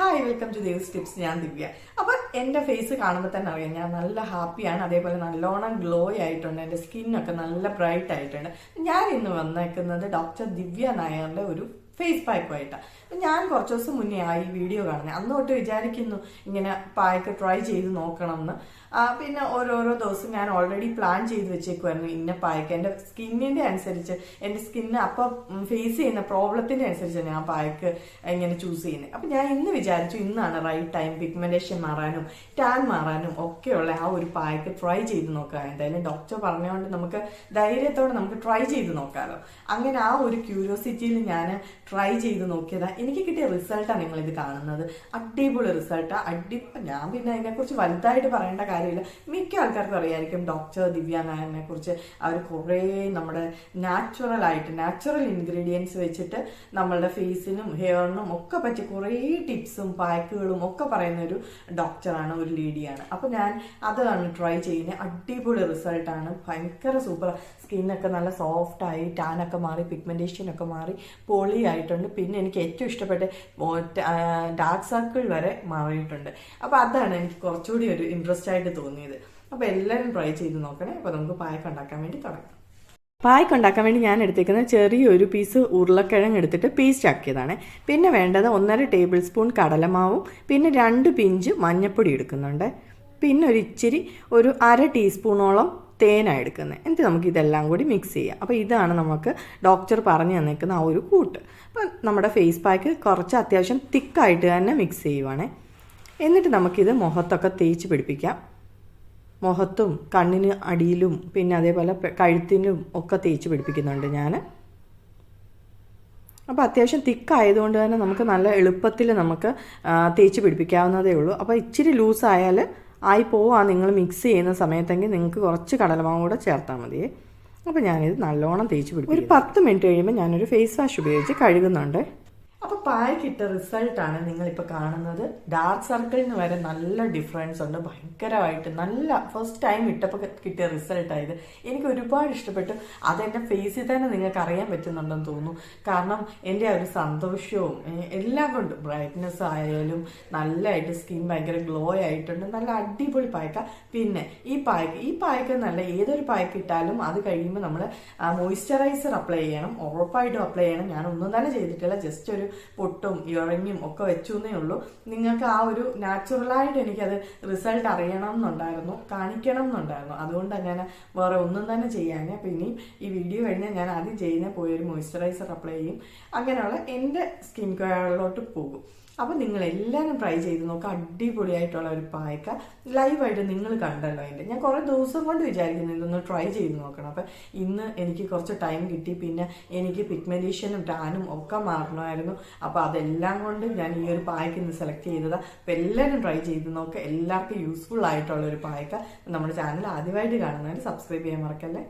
Hi welcome to Dev's tips ഞാൻ ദിവ്യ. അപ്പൊ എന്റെ ഫേസ് കാണുമ്പോൾ തന്നെ അറിയാം ഞാൻ നല്ല ഹാപ്പിയാണ് അതേപോലെ നല്ലോണം ഗ്ലോ ആയിട്ടുണ്ട്. എന്റെ സ്കിന്നൊക്കെ നല്ല ബ്രൈറ്റ് ആയിട്ടുണ്ട്. ഞാൻ ഇന്ന് വന്നേക്കുന്നത് ഡോക്ടർ ദിവ്യ നായറിന്റെ ഒരു ഫേസ് പാക്കുമായിട്ടാണ് ഞാൻ കുറച്ച് ദിവസം മുന്നേ ആ ഈ വീഡിയോ കാണുന്നത് അന്ന് തൊട്ട് വിചാരിക്കുന്നു ഇങ്ങനെ പായ്ക്ക് ട്രൈ ചെയ്ത് നോക്കണം എന്ന് പിന്നെ ഓരോരോ ദിവസം ഞാൻ ഓൾറെഡി പ്ലാൻ ചെയ്ത് വെച്ചേക്കുമായിരുന്നു ഇന്ന പായ്ക്ക്. എന്റെ സ്കിന്നിന്റെ അനുസരിച്ച് എന്റെ സ്കിന്ന് അപ്പോൾ ഫേസ് ചെയ്യുന്ന പ്രോബ്ലത്തിന്റെ അനുസരിച്ച് ഞാൻ പായ്ക്ക് ഇങ്ങനെ ചൂസ് ചെയ്യുന്നത് അപ്പം ഞാൻ ഇന്ന് വിചാരിച്ചു ഇന്നാണ് റൈറ്റ് ടൈം പിഗ്മെന്റേഷൻ മാറാനും ടാൻ മാറാനും ഒക്കെയുള്ള ആ ഒരു പായ്ക്ക് ട്രൈ ചെയ്ത് നോക്കാം. എന്തായാലും ഡോക്ടർ പറഞ്ഞുകൊണ്ട് നമുക്ക് ധൈര്യത്തോടെ നമുക്ക് ട്രൈ ചെയ്ത് നോക്കാമല്ലോ അങ്ങനെ ആ ഒരു ക്യൂരിയോസിറ്റിയിൽ ഞാൻ ട്രൈ ചെയ്ത് നോക്കിയതാ. എനിക്ക് കിട്ടിയ റിസൾട്ടാണ് നിങ്ങൾ ഇത് കാണുന്നത്. അടിപൊളി റിസൾട്ടാണ് അടി ഞാൻ പിന്നെ അതിനെക്കുറിച്ച് വലുതായിട്ട് പറയേണ്ട കാര്യമില്ല. മിക്ക ആൾക്കാർക്കും അറിയായിരിക്കും ഡോക്ടർ ദിവ്യ നായനെ കുറിച്ച് അവർ കുറേ നമ്മുടെ നാച്ചുറൽ ആയിട്ട് നാച്ചുറൽ ഇൻഗ്രീഡിയൻസ് വെച്ചിട്ട് നമ്മളുടെ ഫേസിനും ഹെയറിനും ഒക്കെ പറ്റി കുറേ ടിപ്സും പാക്കുകളും ഒക്കെ പറയുന്ന ഒരു ഡോക്ടറാണ് ഒരു ലേഡിയാണ് അപ്പോൾ ഞാൻ അതാണ് ട്രൈ ചെയ്യുന്നത് അടിപൊളി റിസൾട്ടാണ് ഭയങ്കര സൂപ്പർ സ്കിന്നൊക്കെ നല്ല സോഫ്റ്റ് ആയി ടാനൊക്കെ മാറി പിഗ്മെന്റേഷൻ ഒക്കെ മാറി പൊളി ആയിട്ടുണ്ട് പിന്നെ എനിക്ക് ഏറ്റവും ഇഷ്ടപ്പെട്ട ഡാർക്ക് സർക്കിൾ വരെ മാറിയിട്ടുണ്ട്. അപ്പോൾ അതാണ് എനിക്ക് കുറച്ചുകൂടി ഒരു ഇൻട്രസ്റ്റ് ആയിട്ട് തോന്നിയത്. അപ്പോൾ എല്ലാവരും ട്രൈ ചെയ്ത് നോക്കണേ. അപ്പോൾ നമുക്ക് പായക്ക് ഉണ്ടാക്കാൻ വേണ്ടി തുടങ്ങാം. പായ്ക്ക് ഉണ്ടാക്കാൻ വേണ്ടി ഞാൻ എടുത്തേക്കുന്നത് ചെറിയൊരു പീസ് ഉരുളക്കിഴങ്ങ് എടുത്തിട്ട് പേസ്റ്റ് ആക്കിയതാണ്. പിന്നെ വേണ്ടത് ഒന്നര ടേബിൾ സ്പൂൺ കടലമാവും. പിന്നെ രണ്ട് പിഞ്ച് മഞ്ഞൾപ്പൊടി എടുക്കുന്നുണ്ട്. പിന്നെ ഒരു ഇച്ചിരി ഒരു അര ടീസ്പൂണോളം തേനാണ് എടുക്കുന്നത് എന്നിട്ട് നമുക്ക് ഇതെല്ലാം കൂടി മിക്സ് ചെയ്യാം. അപ്പോൾ ഇതാണ് നമുക്ക് ഡോക്ടർ പറഞ്ഞു തന്നേക്കുന്ന ആ ഒരു കൂട്ട്. അപ്പോൾ നമ്മുടെ ഫേസ് പാക്ക് കുറച്ച് അത്യാവശ്യം തിക്കായിട്ട് തന്നെ മിക്സ് ചെയ്യുവാണേ. എന്നിട്ട് നമുക്കിത് മുഖത്തൊക്കെ തേച്ച് പിടിപ്പിക്കാം. മുഖത്തും കണ്ണിന് അടിയിലും പിന്നെ അതേപോലെ കഴുത്തിനും ഒക്കെ തേച്ച് പിടിപ്പിക്കുന്നുണ്ട് ഞാൻ അപ്പോൾ അത്യാവശ്യം തിക്കായതുകൊണ്ട് തന്നെ നമുക്ക് നല്ല എളുപ്പത്തിൽ നമുക്ക് തേച്ച് പിടിപ്പിക്കാവുന്നതേ ഉള്ളൂ. അപ്പോൾ ഇച്ചിരി ലൂസായാൽ ആയി പോവാ നിങ്ങൾ മിക്സ് ചെയ്യുന്ന സമയത്തെങ്കിൽ നിങ്ങൾക്ക് കുറച്ച് കടലമാവ് കൂടെ ചേർത്താൽ മതിയേ അപ്പോൾ ഞാനിത് നല്ലോണം തേച്ച് പിടിക്കും ഒരു പത്ത് മിനിറ്റ് കഴിയുമ്പോൾ ഞാനൊരു ഫേസ് വാഷ് ഉപയോഗിച്ച് കഴുകുന്നുണ്ട്. പായ്ക്കിട്ട റിസൾട്ടാണ് നിങ്ങളിപ്പോൾ കാണുന്നത്. ഡാർക്ക് സർക്കിളിന് വരെ നല്ല ഡിഫറൻസ് ഉണ്ട്. ഭയങ്കരമായിട്ട് നല്ല ഫസ്റ്റ് ടൈം ഇട്ടപ്പോൾ കിട്ടിയ റിസൾട്ടായത് എനിക്ക് ഒരുപാട് ഇഷ്ടപ്പെട്ടു. അതെന്റെ ഫേസിൽ തന്നെ നിങ്ങൾക്ക് അറിയാൻ പറ്റുന്നുണ്ടെന്ന് തോന്നുന്നു. കാരണം എന്റെ ആ ഒരു സന്തോഷവും എല്ലാം കൊണ്ട് ബ്രൈറ്റ്നെസ് ആയാലും നല്ലതായിട്ട് സ്കിൻ ഭയങ്കര ഗ്ലോ ആയിട്ടുണ്ട്. നല്ല അടിപൊളി പായ്ക്ക. പിന്നെ ഈ പായ്ക്ക് ഈ പായ്ക്ക് നല്ല ഏതൊരു പായ്ക്ക് ഇട്ടാലും അത് കഴിയുമ്പോൾ നമ്മൾ മോയ്സ്ചറൈസർ അപ്ലൈ ചെയ്യണം. ഉറപ്പായിട്ടും അപ്ലൈ ചെയ്യണം. ഞാൻ ഒന്നും തന്നെ ചെയ്തിട്ടില്ല. ജസ്റ്റ് ഒരു പൊട്ടും ഇറങ്ങിയും ഒക്കെ വെച്ചു എന്നേ ഉള്ളൂ. നിങ്ങൾക്ക് ആ ഒരു നാച്ചുറലായിട്ട് എനിക്കത് റിസൾട്ട് അറിയണം എന്നുണ്ടായിരുന്നു കാണിക്കണം എന്നുണ്ടായിരുന്നു അതുകൊണ്ട് ഞാൻ വേറെ ഒന്നും തന്നെ ചെയ്യാനേ അപ്പം ഇനിയും ഈ വീഡിയോ കഴിഞ്ഞാൽ ഞാൻ ആദ്യം ചെയ്യുന്ന പോയൊരു മോയ്സ്ചറൈസർ അപ്ലൈ ചെയ്യും. അങ്ങനെയുള്ള എന്റെ സ്കിൻ കെയറിലോട്ട് പോകും. അപ്പോൾ നിങ്ങൾ എല്ലാവരും ട്രൈ ചെയ്ത് നോക്കുക അടിപൊളിയായിട്ടുള്ള ഒരു പായ്ക്ക. ലൈവായിട്ട് നിങ്ങൾ കണ്ടല്ലോ അതിന്റെ ഞാൻ കുറേ ദിവസം കൊണ്ട് വിചാരിക്കുന്നു ഇതൊന്ന് ട്രൈ ചെയ്ത് നോക്കണം. അപ്പം ഇന്ന് എനിക്ക് കുറച്ച് ടൈം കിട്ടി. പിന്നെ എനിക്ക് പിഗ്മെന്റേഷനും ടാനും ഒക്കെ മാറണമായിരുന്നു. അപ്പോൾ അതെല്ലാം കൊണ്ട് ഞാൻ ഈ ഒരു പായ്ക്ക് ഇന്ന് സെലക്ട് ചെയ്തതാണ് അപ്പോൾ എല്ലാവരും ട്രൈ ചെയ്ത് നോക്കുക എല്ലാവർക്കും യൂസ്ഫുൾ ആയിട്ടുള്ള ഒരു പായ്ക്ക നമ്മുടെ ചാനൽ ആദ്യമായിട്ട് കാണുന്നവർ സബ്സ്ക്രൈബ് ചെയ്യാൻ മറക്കല്ലേ?